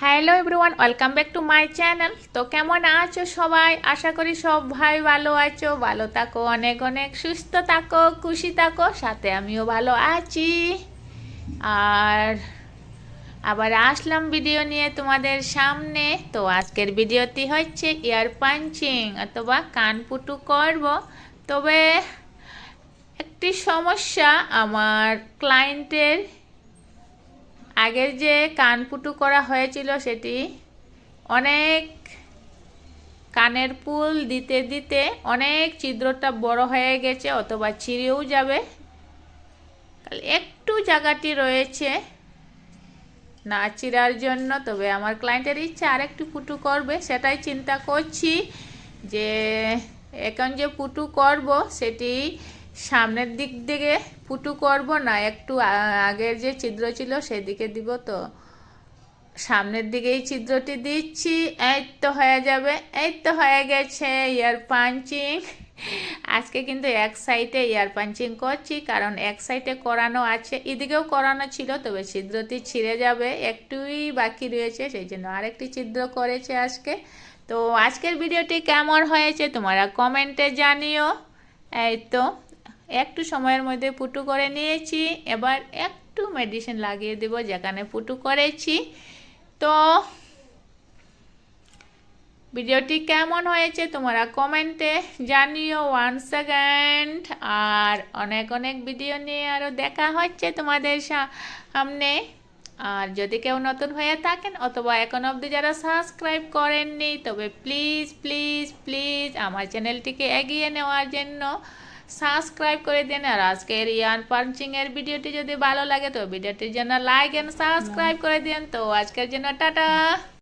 Hello everyone welcome back to my channel তো কেমন আছো সবাই? আশা করি সব ভাই ভালো আছো, ভালো থাকো, অনেক অনেক সুস্থ থাকো, খুশি থাকো, সাথে আমিও ভালো আছি। আর আবার আসলাম ভিডিও নিয়ে তোমাদের সামনে। তো আজকের ভিডিওটি হচ্ছে ইয়ার পাঞ্চিং অথবা কানপুটু করব। তবে একটি সমস্যা আমার ক্লায়েন্টের আগের যে কানপুটু করা হয়েছিল সেটি অনেক কানের পুল দিতে দিতে অনেক ছিদ্রটা বড় হয়ে গেছে অথবা ছিঁড়েও যাবে। একটু জায়গাটি রয়েছে না চিরার জন্য, তবে আমার ক্লায়েন্টের ইচ্ছা আরেকটু পুটু করবে, সেটাই চিন্তা করছি যে এখন যে পুটু করব, সেটি সামনের দিক থেকে পুটু করব না, একটু আগের যে ছিদ্র ছিল সেদিকে দিব তো। সামনের দিকেই ছিদ্রটি দিচ্ছি, এই তো হয়ে যাবে, এই তো হয়ে গেছে ইয়ার পাঞ্চিং আজকে কিন্তু এক সাইডে ইয়ার পাঞ্চিং করছি, কারণ এক সাইডে করানো আছে, এদিকেও করানো ছিল, তবে ছিদ্রটি ছিঁড়ে যাবে, একটুই বাকি রয়েছে, সেই জন্য আরেকটি ছিদ্র করেছে আজকে। তো আজকের ভিডিওটি কেমন হয়েছে তোমরা কমেন্টে জানিও, এই তো। একটু সময়ের মধ্যে পুটু করে নিয়েছি। এবার একটু মেডিসিন লাগিয়ে দেব যেখানে পুটু করেছি। তো, ভিডিওটি কেমন হয়েছে তোমরা কমেন্টে জানিও ওয়ান সেকেন্ড আর অনেক অনেক ভিডিও নিয়ে আরও দেখা হচ্ছে তোমাদের সামনে। আর যদি কেউ নতুন হয়ে থাকেন অথবা এখন অবধি যারা সাবস্ক্রাইব করেননি, তবে প্লিজ প্লিজ প্লিজ আমার চ্যানেলটিকে এগিয়ে নেওয়ার জন্য সাবস্ক্রাইব করে দেন আর আজকের ইয়ান এর ভিডিওটি যদি ভালো লাগে তো ভিডিওটির জন্য লাইক এন্ড সাবস্ক্রাইব করে দেন। তো আজকের জন্য টাটা।